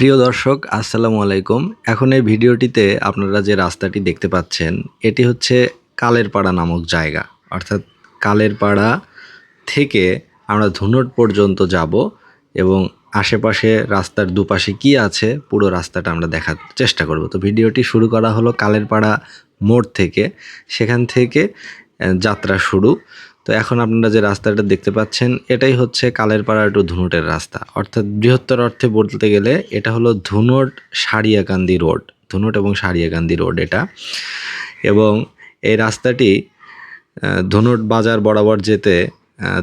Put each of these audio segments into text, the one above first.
প্রিয় দর্শক, আসসালামু আলাইকুম। এখন এই ভিডিওটিতে আপনারা যে রাস্তাটি দেখতে পাচ্ছেন, এটি হচ্ছে কালের পাড়া নামক জায়গা। অর্থাৎ কালের পাড়া থেকে আমরা ধুনট পর্যন্ত যাব এবং আশেপাশে রাস্তার দুপাশে কি আছে, পুরো রাস্তাটা আমরা দেখার চেষ্টা করব। তো ভিডিওটি শুরু করা হলো কালের পাড়া মোড় থেকে। সেখান থেকে যাত্রা শুরু। তো এখন আপনারা যে রাস্তাটা দেখতে পাচ্ছেন, এটাই হচ্ছে কালেরপাড়া টু ধুনটের রাস্তা। অর্থাৎ বৃহত্তর অর্থে বলতে গেলে এটা হলো ধুনট সারিয়াকান্দি রোড, ধুনট এবং সারিয়াকান্দি রোড এটা। এবং এই রাস্তাটি ধুনট বাজার বরাবর যেতে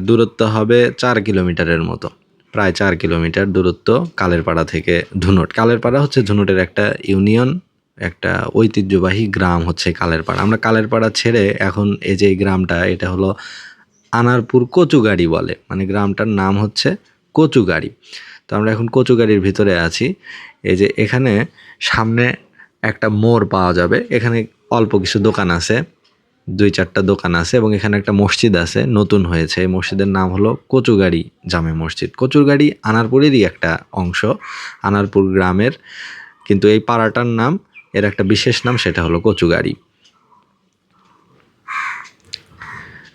দূরত্ব হবে চার কিলোমিটারের মতো। প্রায় চার কিলোমিটার দূরত্ব কালেরপাড়া থেকে ধুনট। কালেরপাড়া হচ্ছে ধুনটের একটা ইউনিয়ন, একটা ঐতিহ্যবাহী গ্রাম হচ্ছে কালেরপাড়া। আমরা কালেরপাড়া ছেড়ে এখন এই যে গ্রামটা, এটা হলো আনারপুর কচুগাড়ি বলে। মানে গ্রামটার নাম হচ্ছে কচুগাড়ি। তো আমরা এখন কচুগাড়ির ভিতরে আছি। এই যে এখানে সামনে একটা মোড় পাওয়া যাবে। এখানে অল্প কিছু দোকান আছে। দুই চারটা দোকান আছে এবং এখানে একটা মসজিদ আছে, নতুন হয়েছে। এই মসজিদের নাম হলো কচুগাড়ি জামে মসজিদ। কচুরগাড়ি আনারপুরেরই একটা অংশ, আনারপুর গ্রামের। কিন্তু এই পাড়াটার নাম, এর একটা বিশেষ নাম সেটা হলো কচুগাড়ি।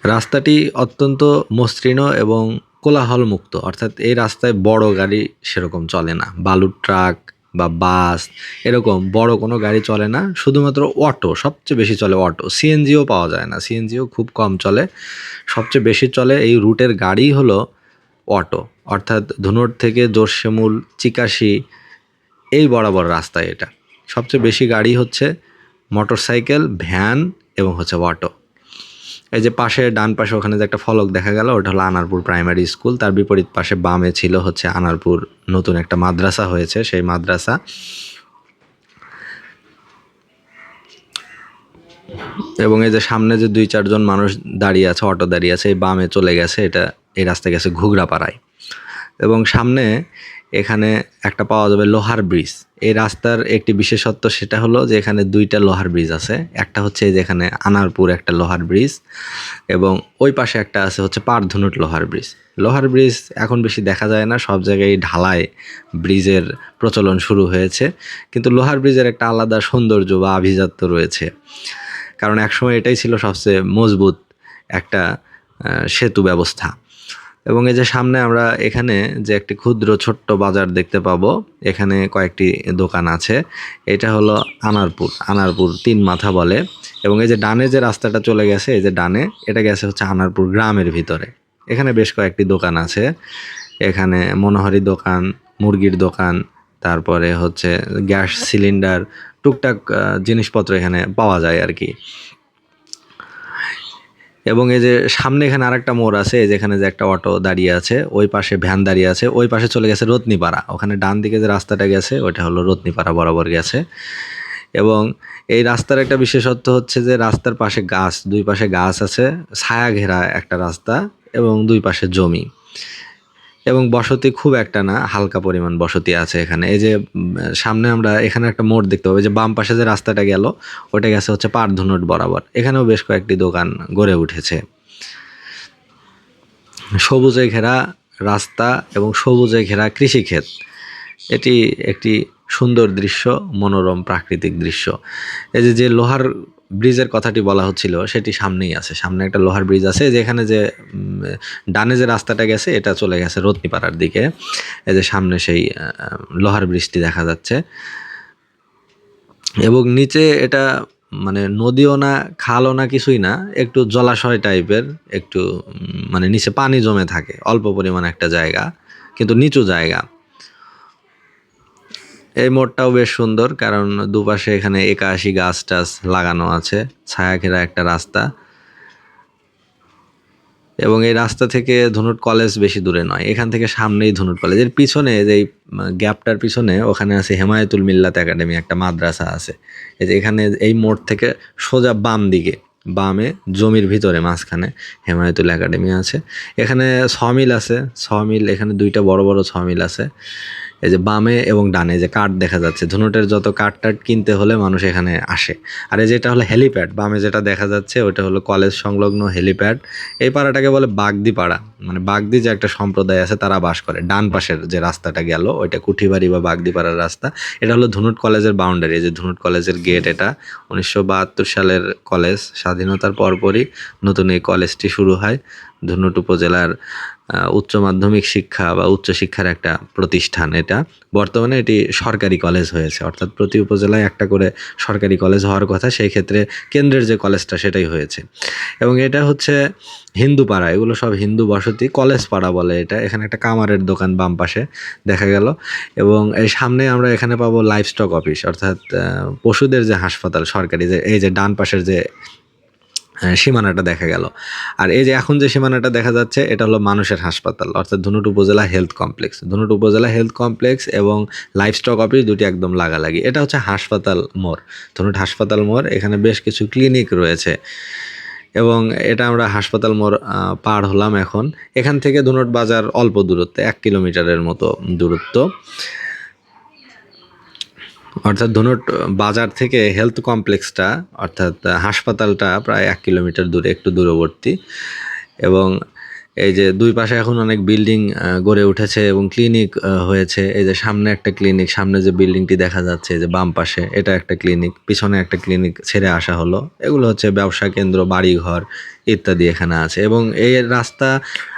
রাস্তাটি অত্যন্ত মসৃণ এবং কোলাহল মুক্ত অর্থাৎ এই রাস্তায় বড় গাড়ি সেরকম চলে না। বালুর ট্রাক বা বাস এরকম বড় কোনো গাড়ি চলে না। শুধুমাত্র অটো, সবচেয়ে বেশি চলে অটো। সিএনজিও পাওয়া যায় না। সিএনজিও খুব কম চলে। সবচেয়ে বেশি চলে এই রুটের গাড়ি হলো অটো। অর্থাৎ ধুনট থেকে জোরশেমুল, চিকাশি, এই বরাবর রাস্তায় এটা। সবচেয়ে বেশি গাড়ি হচ্ছে মোটরসাইকেল, ভ্যান এবং হচ্ছে অটো। এই যে পাশে ডান পাশে ওখানে যে একটা ফলক দেখা গেল, ওটা হলো আনারপুর প্রাইমারি স্কুল। তার বিপরীত পাশে বামে ছিল হচ্ছে আনারপুর নতুন একটা মাদ্রাসা হয়েছে, সেই মাদ্রাসা। এবং এই যে সামনে যে দুই চারজন মানুষ দাঁড়িয়ে আছে, অটো দাঁড়িয়ে আছে, এই বামে চলে গেছে, এটা এই রাস্তা গেছে ঘুগরাপাড়ায় এবং সামনে এখানে একটা পাওয়া যাবে লোহার ব্রিজ। এই রাস্তার একটি বিশেষত্ব সেটা হলো যে এখানে দুইটা লোহার ব্রিজ আছে। একটা হচ্ছে এই যে এখানে আনারপুর একটা লোহার ব্রিজ এবং ওই পাশে একটা আছে হচ্ছে পারধনুট লোহার ব্রিজ। লোহার ব্রিজ এখন বেশি দেখা যায় না, সব জায়গায় ঢালাই ব্রিজের প্রচলন শুরু হয়েছে। কিন্তু লোহার ব্রিজের একটা আলাদা সৌন্দর্য বা আভিজাত্য রয়েছে। কারণ একসময় এটাই ছিল সবচেয়ে মজবুত একটা সেতু ব্যবস্থা। এবং এই যে সামনে আমরা এখানে যে একটি ক্ষুদ্র ছোট্ট বাজার দেখতে পাবো, এখানে কয়েকটি দোকান আছে। এটা হলো আনারপুর আনারপুর তিন মাথা বলে। এবং এই যে ডানে যে রাস্তাটা চলে গেছে, এই যে ডানে, এটা গেছে হচ্ছে আনারপুর গ্রামের ভিতরে। এখানে বেশ কয়েকটি দোকান আছে। এখানে মনোহরি দোকান, মুরগির দোকান, তারপরে হচ্ছে গ্যাস সিলিন্ডার, টুকটাক জিনিসপত্র এখানে পাওয়া যায় আর কি। এবং এই যে সামনে এখানে আরেকটা মোড় আছে, এই যেখানে যে একটা অটো দাঁড়িয়ে আছে, ওই পাশে ভ্যান দাঁড়িয়ে আছে, ওই পাশে চলে গেছে রত্নীপাড়া। ওখানে ডান দিকে যে রাস্তাটা গেছে, ওইটা হলো রত্নীপাড়া বরাবর গেছে। এবং এই রাস্তার একটা বিশেষত্ব হচ্ছে যে রাস্তার পাশে গাছ, দুই পাশে গাছ আছে ছায়া ঘেরা একটা রাস্তা এবং দুই পাশে জমি। এবং বসতি খুব একটা না, হালকা পরিমাণ বসতি আছে এখানে। এই যে সামনে আমরা এখানে একটা মোড় দেখতে পাবো যে বাম পাশে যে রাস্তাটা গেল, ওটা গেছে হচ্ছে পারধুনট বরাবর। এখানেও বেশ কয়েকটি দোকান গড়ে উঠেছে। সবুজে ঘেরা রাস্তা এবং সবুজে ঘেরা কৃষিক্ষেত। এটি একটি সুন্দর দৃশ্য, মনোরম প্রাকৃতিক দৃশ্য। এই যে যে লোহার ব্রিজের কথাটি বলা হচ্ছিল, সেটি সামনেই আছে। সামনে একটা লোহার ব্রিজ আছে, যেখানে যে ডানে যে রাস্তাটা গেছে, এটা চলে গেছে রত্নিপাড়ার দিকে। এই যে সামনে সেই লোহার ব্রিজটি দেখা যাচ্ছে। এবং নিচে এটা মানে নদীও না, খালও না, কিছুই না, একটু জলাশয় টাইপের, একটু মানে নিচে পানি জমে থাকে, অল্প পরিমাণ একটা জায়গা, কিন্তু নিচু জায়গা। এই মোড়টাও বেশ সুন্দর, কারণ দুপাশে এখানে একাশি গাছ টাছ লাগানো আছে ছায়া ঘেরা একটা রাস্তা। এবং এই রাস্তা থেকে ধনুট কলেজ বেশি দূরে নয়, এখান থেকে সামনেই ধনুট কলেজ। এর পিছনে যে গ্যাপটার পিছনে ওখানে আছে হেমায়তুল মিল্লাত একাডেমি একটা মাদ্রাসা আছে। এই যে এখানে এই মোড় থেকে সোজা বাম দিকে, বামে জমির ভিতরে মাঝখানে হেমায়েতুল একাডেমি আছে। এখানে সমিল আছে সমিল এখানে দুইটা বড় বড় সমিল আছে। এই যে বামে এবং ডানে যে কাঠ দেখা যাচ্ছে, ধুনুটের যত কাঠ টাট কিনতে হলে মানুষ এখানে আসে। আর এই যেটা হলো হেলিপ্যাড বামে যেটা দেখা যাচ্ছে ওটা হলো কলেজ সংলগ্ন হেলিপ্যাড এই পাড়াটাকে বলে বাগদি পাড়া মানে বাগদি যে একটা সম্প্রদায় আছে তারা বাস করে। ডান পাশের যে রাস্তাটা গেল, ওইটা কুঠিবাড়ি বা বাগদি পাড়ার রাস্তা। এটা হলো ধুনুট কলেজের বাউন্ডারি যে ধুনুট কলেজের গেট এটা। উনিশশো বাহাত্তর সালের কলেজ স্বাধীনতার পরপরই নতুন এই কলেজটি শুরু হয়। ধুনুট উপজেলার উচ্চ মাধ্যমিক শিক্ষা বা উচ্চ শিক্ষার একটা প্রতিষ্ঠান এটা। বর্তমানে এটি সরকারি কলেজ হয়েছে, অর্থাৎ প্রতি উপজেলায় একটা করে সরকারি কলেজ হওয়ার কথা, সেই ক্ষেত্রে কেন্দ্রের যে কলেজটা সেটাই হয়েছে। এবং এটা হচ্ছে হিন্দু পাড়া এগুলো সব হিন্দু বসতি কলেজ পাড়া বলে এটা। এখানে একটা কামারের দোকান বাম পাশে দেখা গেল। এবং এই সামনে আমরা এখানে পাবো লাইফ স্টক অফিস অর্থাৎ পশুদের যে হাসপাতাল সরকারি, যে এই যে ডান পাশের যে সীমানাটা দেখা গেল। আর এই যে এখন যে সীমানাটা দেখা যাচ্ছে, এটা হলো মানুষের হাসপাতাল, অর্থাৎ ধুনুট উপজেলা হেলথ কমপ্লেক্স। ধুনুট উপজেলা হেলথ কমপ্লেক্স এবং লাইফ স্টক অফিস দুটি একদম লাগালাগি। এটা হচ্ছে হাসপাতাল মোড়। ধুনুট হাসপাতাল মোড়, এখানে বেশ কিছু ক্লিনিক রয়েছে এবং এটা আমরা হাসপাতাল মোড় পার হলাম এখন। এখান থেকে ধুনুট বাজার অল্প দূরত্বে, এক কিলোমিটারের মতো দূরত্ব। অর্থাৎ ধনুট বাজার থেকে হেলথ কমপ্লেক্সটা অর্থাৎ হাসপাতালটা প্রায় এক কিলোমিটার দূরে, একটু দূরবর্তী। এবং এই যে দুই পাশে এখন অনেক বিল্ডিং গড়ে উঠেছে এবং ক্লিনিক হয়েছে। এই যে সামনে একটা ক্লিনিক সামনে যে বিল্ডিংটি দেখা যাচ্ছে যে বাম পাশে, এটা একটা ক্লিনিক পিছনে একটা ক্লিনিক ছেড়ে আসা হলো। এগুলো হচ্ছে ব্যবসা কেন্দ্র, বাড়িঘর ইত্যাদি এখানে আছে। এবং এই রাস্তা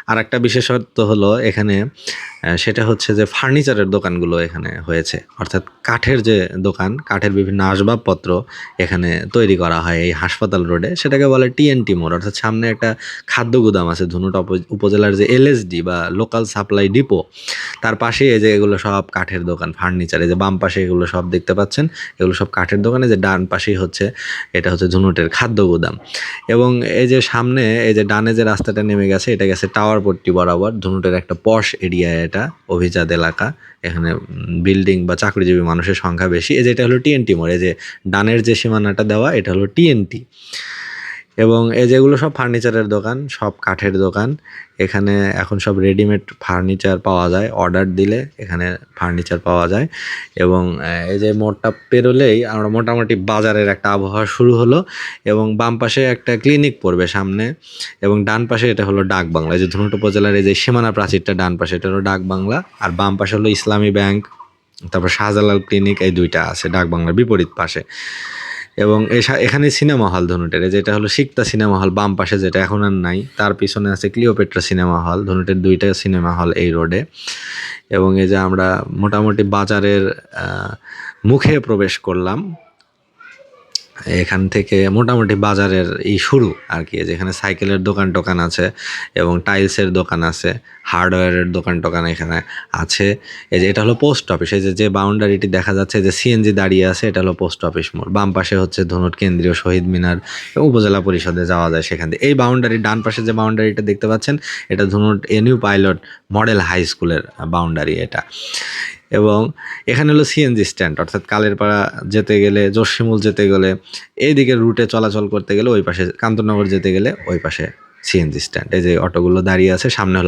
আর একটা বিশেষত্ব হলো এখানে সেটা হচ্ছে যে ফার্নিচারের দোকানগুলো এখানে হয়েছে। অর্থাৎ কাঠের যে দোকান, কাঠের বিভিন্ন আসবাবপত্র এখানে তৈরি করা হয় এই হাসপাতাল রোডে। সেটাকে বলে টিএনটি মোড়। অর্থাৎ সামনে একটা খাদ্য গুদাম আছে ধুনুট উপ- উপজেলার যে এলএসডি বা লোকাল সাপ্লাই ডিপো। তার পাশেই এই যে এগুলো সব কাঠের দোকান, ফার্নিচার, এই যে বাম পাশে এগুলো সব দেখতে পাচ্ছেন। এগুলো সব কাঠের দোকানে যে ডান পাশেই হচ্ছে, এটা হচ্ছে ধুনুটের খাদ্য গুদাম। এবং এই যে সামনে এই যে ডানে যে রাস্তাটা নেমে গেছে, এটা গেছে টাওয়ার পট্টি বরাবর। ধুনুটের একটা পশ এরিয়া এটা, অভিজাত এলাকা, এখানে বিল্ডিং বা চাকরিজীবী মানুষের সংখ্যা বেশি। এই যে এটা হলো টিএনটি মোড়, এই যে ডানের যে সীমানাটা দেওয়া, এটা হলো টিএনটি এবং এই যেগুলো সব ফার্নিচারের দোকান, সব কাঠের দোকান, এখানে এখন সব রেডিমেড ফার্নিচার পাওয়া যায়। অর্ডার দিলে এখানে ফার্নিচার পাওয়া যায়। এবং এই যে মোড়টা পেরোলেই আমরা মোটামুটি বাজারের একটা আবহাওয়া শুরু হলো এবং বাম পাশে একটা ক্লিনিক পড়বে সামনে এবং ডান পাশে এটা হলো ডাক বাংলা। এই যে ধনুট উপজেলার এই যে সীমানা প্রাচীরটা ডান পাশে, এটা হলো ডাক বাংলা। আর বাম পাশে হলো ইসলামী ব্যাংক, তারপর শাহজালাল ক্লিনিক এই দুইটা আছে ডাক বাংলার বিপরীত পাশে। এবং এখানে সিনেমা হল ধনুটের যেটা হলো শিক্তা সিনেমা হল, বাম পাশে যেটা এখন আর নাই, তার পিছনে আছে ক্লিওপেট্রা সিনেমা হল ধনুটের দুইটা সিনেমা হল এই রোডে। এবং এই যে আমরা মোটামুটি বাজারের মুখে প্রবেশ করলাম এখান থেকে মোটামুটি বাজারের এই শুরু আর কি যেখানে সাইকেলের দোকান টোকান আছে এবং টাইলসের দোকান আছে, হার্ডওয়্যারের দোকান টোকান এখানে আছে। এই যে এটা হলো পোস্ট অফিস, এই যে বাউন্ডারিটি দেখা যাচ্ছে যে সিএনজি দাঁড়িয়ে আছে, এটা হলো পোস্ট অফিস মোড়। বাম পাশে হচ্ছে ধনুট কেন্দ্রীয় শহীদ মিনার উপজেলা পরিষদে যাওয়া যায় সেখান থেকে এই বাউন্ডারি, ডান পাশে যে বাউন্ডারিটা দেখতে পাচ্ছেন, এটা ধনুট এনিউ পাইলট মডেল হাই স্কুলের বাউন্ডারি এটা। এবং এখানে হলো সিএনজি স্ট্যান্ড অর্থাৎ কালেরপাড়া যেতে গেলে, জসিমুল যেতে গেলে, এইদিকে রুটে চলাচল করতে গেলে ওই পাশে, কান্তনগর যেতে গেলে ওই পাশে সিএনজি স্ট্যান্ড এই যে অটোগুলো দাঁড়িয়ে আছে, সামনে হলো